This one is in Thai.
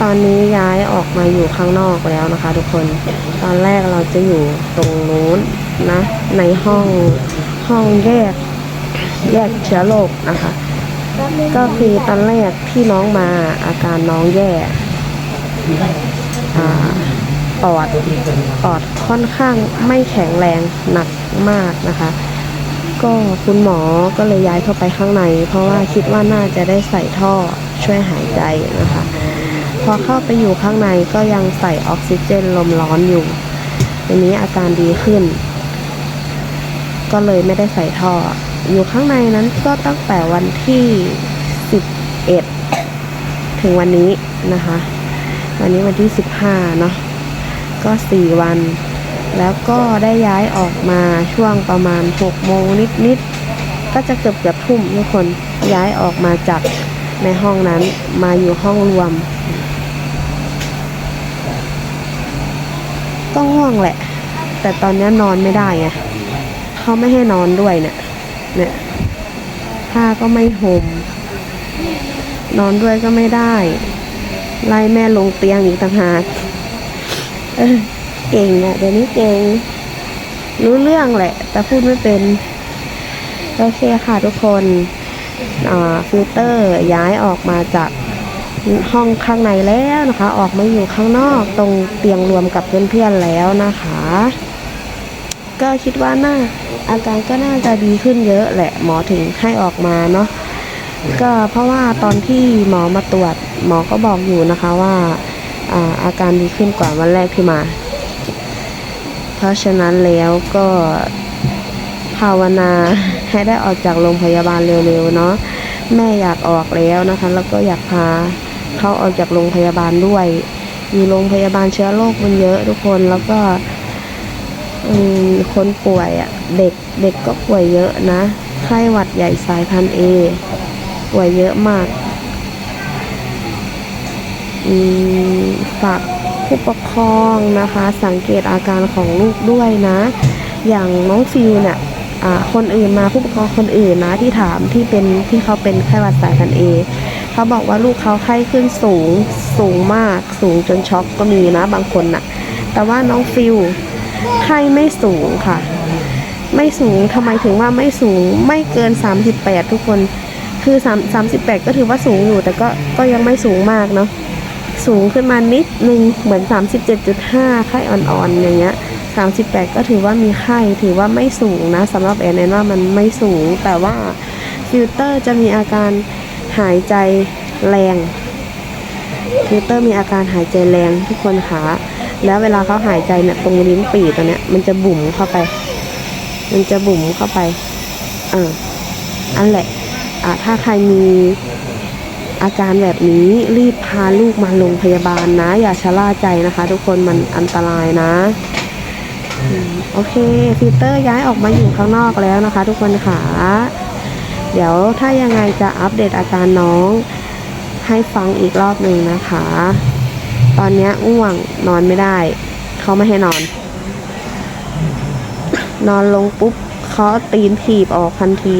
ตอนนี้ย้ายออกมาอยู่ข้างนอกแล้วนะคะ ทุกคน ตอนแรกเราจะอยู่ตรงนู้นนะ ในห้องห้องแยกแยกเชื้อโรคนะคะ ก็คือตอนแรกที่น้องมาอาการน้องแย่ปอดปอดค่อนข้างไม่แข็งแรงหนักมากนะคะ ก็คุณหมอก็เลยย้ายเข้าไปข้างใน เพราะว่าคิดว่าน่าจะได้ใส่ท่อช่วยหายใจนะคะ พอเข้าไปอยู่ข้างในก็ยังใส่ออกซิเจนลมร้อนอยู่ทีนี้อาการดีขึ้น ก็เลยไม่ได้ใส่ท่อ อยู่ข้างในนั้นก็ตั้งแต่วันที่ 11 ถึงวันนี้นะคะ วันนี้วันที่ 15 เนาะก็ 4 วัน แล้วก็ได้ย้ายออกมาช่วงประมาณ 6 โมงนิดๆ ก็จะเกือบเกือบทุ่มทุกคนย้ายออกมาจากในห้องนั้นมาอยู่ห้องรวม ก็ง่วงแหละ แต่ตอนนี้นอนไม่ได้ไงเขาไม่ให้นอนด้วยเนี่ยเนี่ยผ้าก็ไม่ห่มนอนด้วยก็ไม่ได้ ไล่แม่ลงเตียงอีกต่างหากเเก่งอะเดี๋ยวนี้เก่ง รู้เรื่องแหละ แต่พูดไม่เป็น โอเคค่ะทุกคนฟิลเตอร์ย้ายออกมาจาก ห้องข้างในแล้วนะคะ ออกมาอยู่ข้างนอกตรงเตียงรวมกับเพื่อนๆแล้วนะคะ ก็คิดว่าน่าอาการก็น่าจะดีขึ้นเยอะแหละหมอถึงให้ออกมาเนาะก็เพราะว่าตอนที่หมอมาตรวจหมอก็บอกอยู่นะคะว่าอาอาการดีขึ้นกว่าวันแรกที่มา เพราะฉะนั้นแล้วก็ภาวนาให้ได้ออกจากโรงพยาบาลเร็วๆเนาะแม่อยากออกแล้วนะคะ แล้วก็อยากพา เขาออกจากโรงพยาบาลด้วยอยู่โรงพยาบาลเชื้อโรคมันเยอะทุกคนแล้วก็คนป่วยอะ่ะเด็กเด็กก็ป่วยเยอะนะ ไข้หวัดใหญ่สายพันธุ์เอป่วยเยอะมากฝากผู้ปกครองนะคะ สังเกตอาการของลูกด้วยนะ อย่างน้องฟิวเนี่ยคนอื่นมาผู้ปกครองคนอื่นนะที่ถามที่เป็นที่เขาเป็นไข้หวัดสายพันธุ์เอ เขาบอกว่าลูกเขาไข้ขึ้นสูงสูงมากสูงจนช็อกก็มีนะบางคนน่ะ แต่ว่าน้องฟิวไข้ไม่สูงค่ะ ไม่สูงทำไมถึงว่าไม่สูงไม่เกิน 38 ทุกคนคือ3 38 ก็ถือว่าสูงอยู่ แต่ก็ก็ยังไม่สูงมากเนาะสูงขึ้นมานิดนึงเหมือน 37.5 ไข้อ่อนๆอย่างเงี้ย38 ก็ถือว่ามีไข้ถือว่าไม่สูงนะสำหรับแอนแอนว่ามันไม่สูงแต่ว่าฟิลเตอร์จะมีอาการ หายใจแรงฟิลเตอร์มีอาการหายใจแรงทุกคนคะแล้วเวลาเขาหายใจเนี่ยตรงลิ้นปี่ตัวเนี้ยมันจะบุ๋มเข้าไป มันจะบุ๋มเข้าไปเอออันแหละอะถ้าใครมีอาการแบบนี้รีบพาลูกมาโรงพยาบาลนะ อย่าชะล่าใจนะคะ ทุกคนมันอันตรายนะโอเคฟิลเตอร์ย้ายออกมาอยู่ข้างนอกแล้วนะคะ ทุกคนค่ะ เดี๋ยวถ้ายังไงจะอัปเดตอาการน้องให้ฟังอีกรอบหนึ่งนะคะ ตอนนี้อ้วงนอนไม่ได้ เขาไม่ให้นอน นอนลงปุ๊บเขาตีนถีบออกทันที